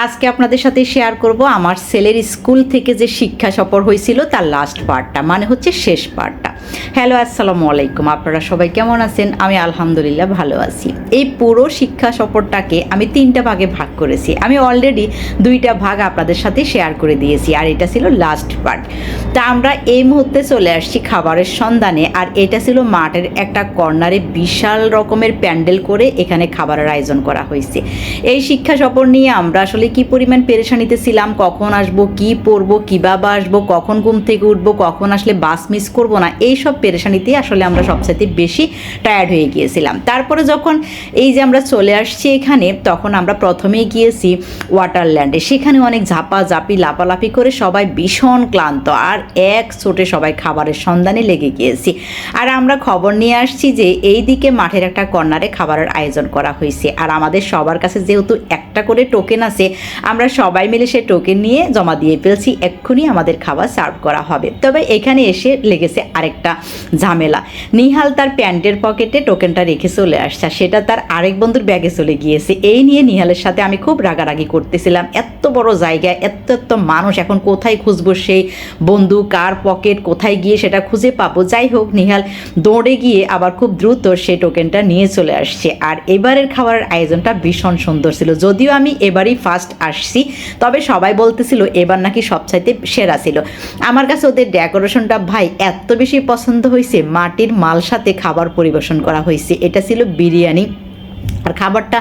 আজকে আপনাদের সাথে শেয়ার করব আমার ছেলের স্কুল থেকে যে শিক্ষা সফর হয়েছিল তার লাস্ট পার্টটা মানে হচ্ছে শেষ পার্টটা হ্যালো, আসসালামু আলাইকুম। আপনারা সবাই কেমন আছেন? আমি আলহামদুলিল্লাহ ভালো আছি। এই পুরো শিক্ষা সফরটাকে আমি তিনটা ভাগে ভাগ করেছি। আমি অলরেডি দুইটা ভাগ আপনাদের সাথে শেয়ার করে দিয়েছি, আর এটা ছিল লাস্ট পার্ট তা আমরা এই মুহূর্তে চলে আসছি খাবারের সন্ধানে, আর এটা ছিল মাঠের একটা কর্নারে বিশাল রকমের প্যান্ডেল করে এখানে খাবারের আয়োজন করা হয়েছে। এই শিক্ষা সফর নিয়ে আমরা আসলে কি পরিমাণ পেরেশানিতে ছিলাম, কখন আসব, কি পড়ব কীভাবে আসব, কখন ঘুম থেকে উঠবো, কখন আসলে বাস মিস করব না এই সব পেরেশানিতে আসলে আমরা সবচাইতে বেশি টায়ার্ড হয়ে গিয়েছিলাম। তারপরে যখন এই যে আমরা চলে আসছি এখানে, তখন আমরা প্রথমেই গিয়েছি ওয়াটারল্যান্ডে সেখানে অনেক ঝাপা ঝাপি লাপালাপি করে সবাই ভীষণ ক্লান্ত। আর এক ছোটে সবাই খাবারের সন্ধানে লেগে গিয়েছি। আর আমরা খবর নিয়ে আসছি যে এই দিকে মাঠের একটা কর্নারে খাবারের আয়োজন করা হয়েছে। আর আমাদের সবার কাছে যেহেতু একটা করে টোকেন আছে, আমরা সবাই মিলে সে টোকেন নিয়ে জমা দিয়ে ফেলছি। এক্ষুনি আমাদের খাবার সার্ভ করা হবে। তবে এখানে এসে লেগেছে আরেকটা ঝামেলা। নিহাল তার প্যান্টের পকেটে টোকেনটা রেখে চলে আসছে সেটা তার আরেক বন্ধুর ব্যাগে চলে গিয়েছে। এই নিয়ে নিহালের সাথে আমি খুব রাগারাগি করতেছিলাম। এত বড় জায়গা এত এত মানুষ এখন কোথায় খুঁজবো সেই বন্ধু, কার পকেট, কোথায় গিয়ে সেটা খুঁজে পাবো? যাই হোক, নিহাল দৌড়ে গিয়ে আবার খুব দ্রুত সেই টোকেনটা নিয়ে চলে আসছে। আর এবারের খাবারের আয়োজনটা ভীষণ সুন্দর ছিল। যদিও আমি এবারই ফার্স্ট আসছি, তবে সবাই বলতেছিল এবার নাকি সবচাইতে সেরা ছিল। আমার কাছে ওদের ডেকোরেশনটা ভাই এত বেশি পছন্দ হয়েছে মাটির মাল সাথে খাবার পরিবেশন করা হয়েছে এটা ছিল বিরিয়ানি। আর খাবারটা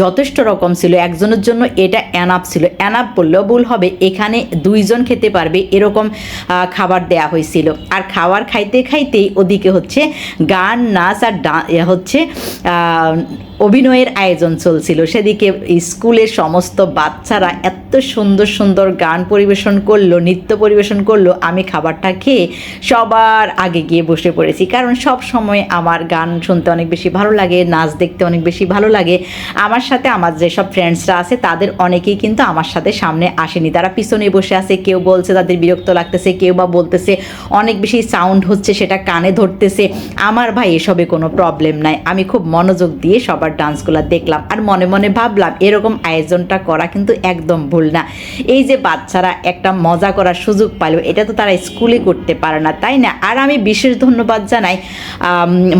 যথেষ্ট রকম ছিল, একজনের জন্য এটা অ্যানাপ ছিল। অ্যানাপ বললেও ভুল হবে, এখানে দুইজন খেতে পারবে, এরকম খাবার দেয়া হয়েছিল আর খাবার খাইতে খাইতেই ওদিকে হচ্ছে গান, নাচ আর ডা হচ্ছে অভিনয়ের আয়োজন চলছিল। সেদিকে স্কুলের সমস্ত বাচ্চারা এত সুন্দর সুন্দর গান পরিবেশন করল, নৃত্য পরিবেশন করল, আমি খাবারটা খেয়ে সবার আগে গিয়ে বসে পড়েছি। কারণ সব সময় আমার গান শুনতে অনেক বেশি ভালো লাগে, নাচ দেখতে অনেক বেশি ভালো লাগে। আমার সাথে আমার যেসব ফ্রেন্ডসরা আছে, তাদের অনেকেই কিন্তু আমার সাথে সামনে আসেনি। তারা পিছনে বসে আছে, কেউ বলছে তাদের বিরক্ত লাগতেছে, কেউ বা বলতেছে অনেক বেশি সাউন্ড হচ্ছে, সেটা কানে ধরতেছে। আমার ভাই এসবে কোনো প্রবলেম নাই। আমি খুব মনোযোগ দিয়ে সবার ডান্সগুলো দেখলাম আর মনে মনে ভাবলাম এরকম আয়োজনটা করা কিন্তু একদম ভুল না। এই যে বাচ্চারা একটা মজা করার সুযোগ পাইলো, এটা তো তারা স্কুলে করতে পারে না, তাই না? আর আমি বিশেষ ধন্যবাদ জানাই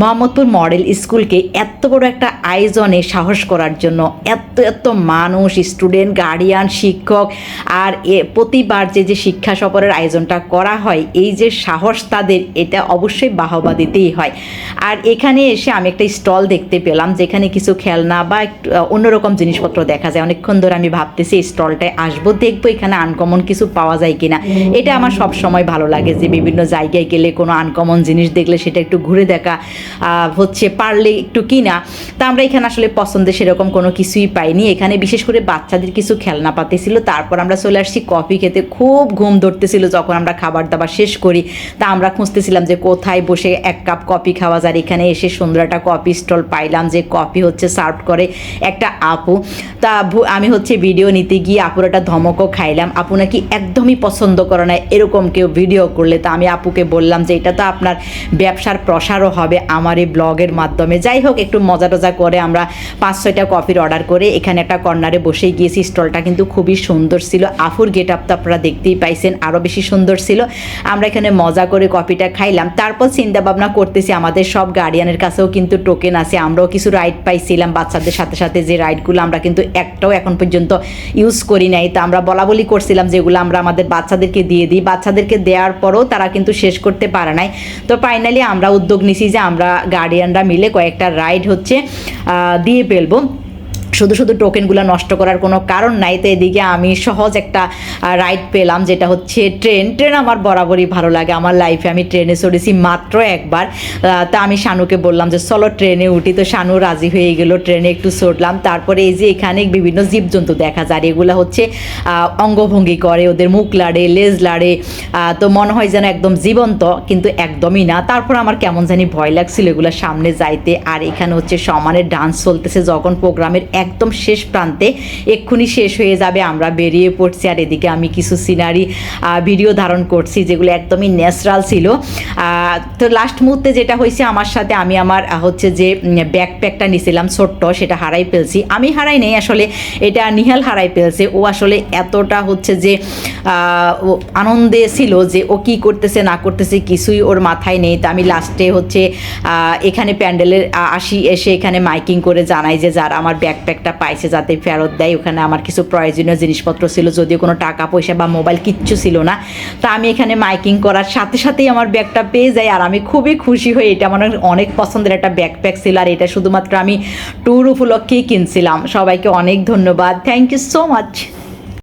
মোহাম্মদপুর মডেল স্কুলকে এত বড় একটা আয়োজনে সাহস করার জন্য। এত এত মানুষ, স্টুডেন্ট, গার্ডিয়ান, শিক্ষক আর এ, প্রতিবার যে যে শিক্ষা সফরের আয়োজনটা করা হয়, এই যে সাহস তাদের, এটা অবশ্যই বাহবা দিতেই হয়। আর এখানে এসে আমি একটা স্টল দেখতে পেলাম, যেখানে কিছু খেলনা বা একটু অন্যরকম জিনিসপত্র দেখা যায়। অনেকক্ষণ ধরে আমি ভাবতেছি, এই স্টলটায় আসব, দেখব এখানে আনকমন কিছু পাওয়া যায় কিনা। এটা আমার সব সময় ভালো লাগে যে বিভিন্ন জায়গায় গেলে কোনো আনকমন জিনিস দেখলে সেটা একটু ঘুরে দেখা হচ্ছে পারলে একটু কিনা। তা আমরা এখানে আসলে পছন্দের সেরকম কোনো কিছুই পাইনি। এখানে বিশেষ করে বাচ্চাদের কিছু খেলনা পাতি ছিল তারপর আমরা চলে আসছি কফি খেতে। খুব ঘুম ধরতেছিল যখন আমরা খাবার দাবার শেষ করি। তা আমরা খুঁজতেছিলাম যে কোথায় বসে এক কাপ কফি খাওয়া যায়। এখানে এসে সুন্দর একটা কফি স্টল পাইলাম যে কফি হচ্ছে সার্ভ করে একটা আপু। তা আমি হচ্ছে ভিডিও নিতে গিয়ে আপুর একটা ধমকও খাইলাম। আপু নাকি একদমই পছন্দ করে না এরকম কেউ ভিডিও করলে। তা আমি আপুকে বললাম যে, এটা তো আপনার ব্যবসার প্রসারও হবে আমার এই ব্লগের মাধ্যমে। যাই হোক, একটু মজা টজা করে আমরা পাঁচ, ছয়টা কফির অর্ডার করে এখানে একটা কর্নারে বসে গিয়েছি। স্টলটা কিন্তু খুবই সুন্দর ছিল। আফুর গেট আপ তো আপনারা দেখতেই পাইছেন আরও বেশি সুন্দর ছিল। আমরা এখানে মজা করে কফিটা খাইলাম। তারপর চিন্তা ভাবনা করতেছি, আমাদের সব গার্ডিয়ানের কাছেও কিন্তু টোকেন আছে, আমরাও কিছু রাইড পাইছিলাম বাচ্চাদের সাথে সাথে যে রাইডগুলো আমরা কিন্তু একটাও এখন পর্যন্ত ইউজ করি নাই। তা আমরা বলা বলি করছিলাম যেগুলো আমরা আমাদের বাচ্চাদেরকে দিয়ে দিই। বাচ্চাদেরকে দেওয়ার পরও তারা কিন্তু শেষ করতে পারে নাই। তো ফাইনালি আমরা উদ্যোগ নিছি যে আমরা গার্ডিয়ানরা মিলে কয়েকটা রাইড হচ্ছে দিয়ে ফেলব। শুধু শুধু টোকেনগুলো নষ্ট করার কোনো কারণ নাই, তো এদিকে আমি সহজ একটা রাইড পেলাম, যেটা হচ্ছে ট্রেন ট্রেন আমার বরাবরই ভালো লাগে, আমার লাইফে আমি ট্রেনে চড়েছি মাত্র একবার। তা আমি শানুকে বললাম যে, চলো ট্রেনে উঠি। তো শানু রাজি হয়ে গেলো ট্রেনে একটু চড়লাম। তারপরে এই যে এখানে বিভিন্ন জীবজন্তু দেখা যায় এগুলো হচ্ছে অঙ্গভঙ্গি করে, ওদের মুখ লাড়ে, লেজ লাড়ে তো মনে হয় যেন একদম জীবন্ত, কিন্তু একদমই না। তারপর আমার কেমন জানি ভয় লাগছিল এগুলো সামনে যাইতে। আর এখানে হচ্ছে সমানের ডান্স চলতেছে, যখন প্রোগ্রামের একদম শেষ প্রান্তে এক্ষুনি শেষ হয়ে যাবে, আমরা বেরিয়ে পড়ছি। আর এদিকে আমি কিছু সিনারি ভিডিও ধারণ করছি যেগুলো একদমই ন্যাচারাল ছিল। তো লাস্ট মুহূর্তে যেটা হয়েছে আমার সাথে, আমি আমার হচ্ছে যে ব্যাকপ্যাকটা নিয়েছিলাম ছোট্ট, সেটা হারাই ফেলছি। আমি হারাই নেই, আসলে এটা নিহাল হারাই ফেলছে। ও আসলে এতটা হচ্ছে যে আনন্দে ছিল যে, ও কি করতেছে, না করতেছে, কিছুই ওর মাথায় নেই। তো আমি লাস্টে হচ্ছে এখানে প্যান্ডেলের আসি, এসে এখানে মাইকিং করে জানাই যে, যারা আমার ব্যাকপ্যাকটা পাইছে যাতে ফেরত দেয়, ওখানে আমার কিছু প্রয়োজনীয় জিনিসপত্র ছিল, যদিও কোনো টাকা পয়সা বা মোবাইল কিচ্ছু ছিল না। তা আমি এখানে মাইকিং করার সাথে সাথেই আমার ব্যাগটা পেয়ে যাই, আর আমি খুবই খুশি হই এটা আমার অনেক পছন্দের একটা ব্যাকপ্যাক ছিল, আর এটা শুধুমাত্র আমি ট্যুর উপলক্ষেই কিনছিলাম। সবাইকে অনেক ধন্যবাদ। Thank you so much